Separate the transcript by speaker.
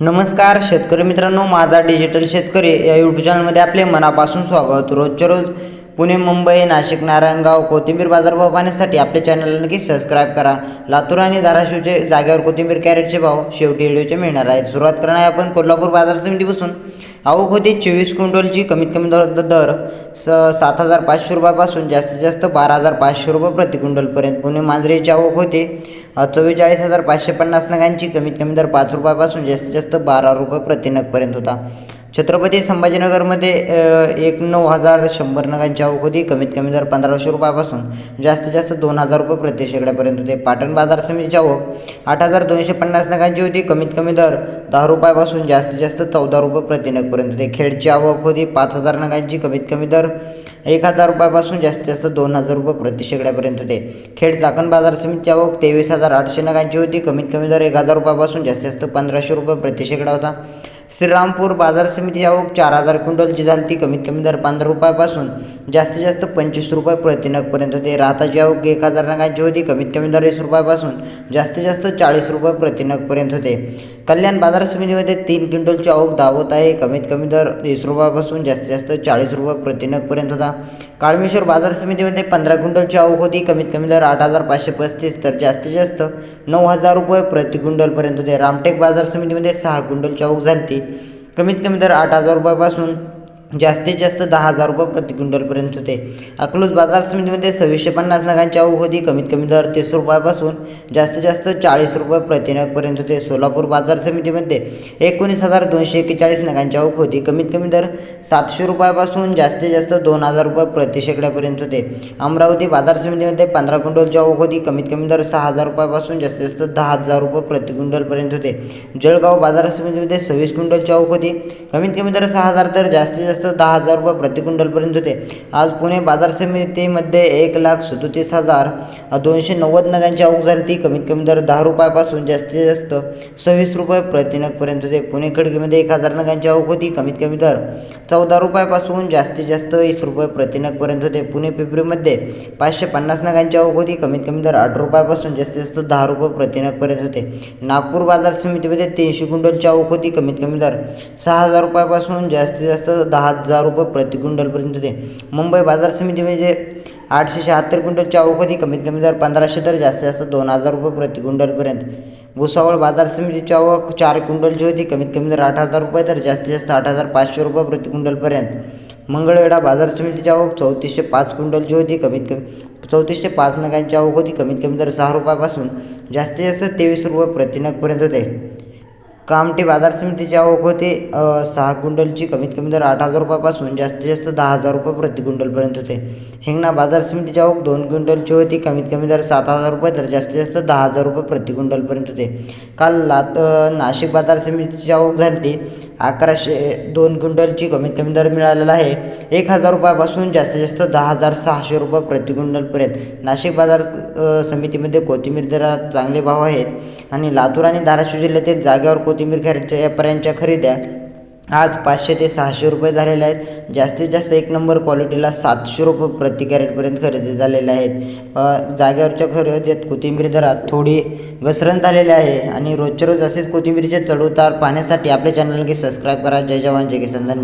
Speaker 1: नमस्कार शेतकरी मित्रांनो माझा डिजिटल शेतकरी या यूट्यूब चॅनलमध्ये आपले मनापासून स्वागत. रोजच्या रोज पुणे मुंबई नाशिक नारायणगाव कोथिंबीर बाजारभाव पाहण्यासाठी आपल्या चॅनलला नक्की सबस्क्राईब करा. लातूर आणि धाराशिवचे जागेवर कोथिंबीर कॅरेटचे भाव शेवटी व्हिडिओचे मिळणार आहेत. सुरुवात करणार आहे आपण कोल्हापूर बाजार समितीपासून. आवक होती चोवीस क्विंटलची कमीत कमी दर दर स सात हजार पाचशे रुपयापासून जास्तीत जास्त बारा हजार पाचशे रुपये प्रति क्विंटलपर्यंत. पुणे मांजरीची आवक होते चव्वेचाळीस हजार पाचशे पन्नास नगांची कमीत कमी दर पाच रुपयापासून जास्तीत जास्त बारा रुपये प्रति नगपर्यंत होता. छत्रपती संभाजीनगरमध्ये एक नऊ हजार शंभर नगांची आवक होती. कमीत कमी दर पंधराशे रुपयापासून जास्तीत जास्त दोन हजार रुपये प्रति शेकड्यापर्यंत होते. पाटण बाजार समितीची आवक आठ हजार दोनशे पन्नास नगांची होती. कमीत कमी दर दहा रुपयापासून जास्तीत जास्त चौदा रुपये प्रतिनगपर्यंत होते. खेडची आवक होती पाच हजार नगांची. कमीत कमी दर एक हजार रुपयापासून जास्तीत जास्त दोन हजार रुपये प्रति शेकड्यापर्यंत होते. खेड चाकण बाजार समितीची आवक तेवीस हजार आठशे नगांची होती. कमीत कमी दर एक हजार रुपयापासून जास्तीत जास्त पंधराशे रुपये प्रति शेकडा होता. श्रीरामपूर बाजार समितीची आवक चार हजार क्विंटलची झाली ती कमीत कमी दर पंधरा रुपयापासून जास्तीत जास्त पंचवीस रुपये प्रतिनगपर्यंत होते. राहताची आवक एक हजार नगांची होती. कमीत कमी दर वीस रुपयापासून जास्तीत जास्त चाळीस रुपये प्रतिनगपर्यंत होते. कल्याण बाजार समितीमध्ये तीन क्विंटलची आवक दावत आहे. कमीत कमी दर वीस रुपयापासून जास्तीत जास्त चाळीस रुपये प्रतिनगपर्यंत होता. काळमेश्वर बाजार समितीमध्ये पंधरा क्विंटलची आवक होती. कमीत कमी दर आठ हजार पाचशे पस्तीस तर जास्तीत जास्त नऊ हजार रुपये प्रति क्विंटलपर्यंत होते. रामटेक बाजार समितीमध्ये सहा क्विंटलची आवक झाली कमीत कमी दर आठ हजार रुपयापासून जास्तीत जास्त दहा हजार रुपये प्रति क्विंटलपर्यंत होते. अकलूज बाजार समितीमध्ये सव्वीसशे पन्नास नगांची आवक होती. कमीत कमी दर तीस रुपयापासून जास्तीत जास्त चाळीस रुपये प्रति नगपर्यंत होते. सोलापूर बाजार समितीमध्ये एकोणीस हजार दोनशे एक्केचाळीस नगांची आवक होती. कमीत कमी दर सातशे रुपयापासून जास्तीत जास्त दोन हजार रुपये प्रति शेकड्यापर्यंत होते. अमरावती बाजार समितीमध्ये पंधरा क्विंटलची आवक होती. कमीत कमी दर सहा हजार रुपयापासून जास्तीत जास्त दहा हजार रुपये प्रति क्विंटलपर्यंत होते. जळगाव बाजार समितीमध्ये सव्वीस क्विंटलची आवक होती. कमीत कमी दर सहा हजार तर जास्तीत जास्त दहा हजार रुपये प्रति क्विंटलपर्यंत होते. आज पुणे बाजार समितीमध्ये एक लाख सदोतीस हजार दोनशे नव्वद नगांची आवक झाली. ती कमीत कमी दर दहा रुपयापासून जास्तीत जास्त सव्वीस रुपये प्रतिनगपर्यंत होते. पुणे खडकीमध्ये एक हजार नगांची आवक होती. कमीत कमी दर चौदा रुपयापासून जास्तीत जास्त वीस रुपये प्रतिनगपर्यंत होते. पुणे पिपरीमध्ये पाचशे पन्नास नगांची आवक होती. कमीत कमी दर आठ रुपयापासून जास्तीत जास्त दहा रुपये प्रतिनगपर्यंत होते. नागपूर बाजार समितीमध्ये तीनशे क्विंटलची आवक होती. कमीत कमी दर सहा हजार रुपयापासून जास्तीत जास्त दहा हजार रुपये प्रति क्विंटलपर्यंत होते. मुंबई बाजार समितीमध्ये म्हणजे आठशे शहात्तर क्विंटलच्या आवक कमीत कमी दर पंधराशे तर जास्तीत जास्त दोन हजार रुपये प्रति क्विंटलपर्यंत. भुसावळ बाजार समितीची आवक चार क्विंटलची होती. कमीत कमी दर आठ हजार रुपये तर जास्तीत जास्त आठ हजार पाचशे रुपये प्रति क्विंटलपर्यंत. मंगळवेढा बाजार समितीची आवक चौतीसशे पाच क्विंटलची होती. कमीत कमी चौतीसशे पाच नगांची आवक होती. कमीत कमी दर सहा रुपयापासून जास्तीत जास्त तेवीस रुपये प्रति नगपर्यंत होते. कामठी बाजार समितीची आवक होते. सहा क्विंटलची कमीत कमी दर आठ हजार रुपयापासून जास्तीत जास्त दहा हजार रुपये प्रति क्विंटलपर्यंत होते. हिंगणा बाजार समितीची आवक दोन क्विंटलची होती. कमीत कमी दर सात हजार रुपये तर जास्तीत जास्त दहा हजार रुपये प्रति क्विंटलपर्यंत होते. काल लात नाशिक बाजार समितीची आवक झाली ती अकराशे दोन क्विंटलची कमीत कमी दर मिळालेला आहे. एक हजार रुपयापासून जास्तीत जास्त दहा हजार सहाशे रुपये प्रति क्विंटलपर्यंत नाशिक बाजार समितीमध्ये कोथिंबीर दरात चांगले भाव आहेत. आणि लातूर आणि धाराशिव जिल्ह्यातील जागेवर कोथिंबीर खरेच्या व्यापाऱ्यांच्या खरेद्या आज पाचशे ते सहाशे रुपये झालेले आहेत. जास्तीत जास्त एक नंबर क्वालिटीला सातशे रुपये प्रति कॅरेटपर्यंत खरेदी झालेल्या आहेत. जागेवरच्या खरेदीत कोथिंबीर दरात थोडी घसरण झालेली आहे. आणि रोजच्या रोज असेच कोथिंबीरचे चढउतार पाहण्यासाठी आपल्या चॅनलला सबस्क्राईब करा. जय जवान जय किसान. धन्यवाद.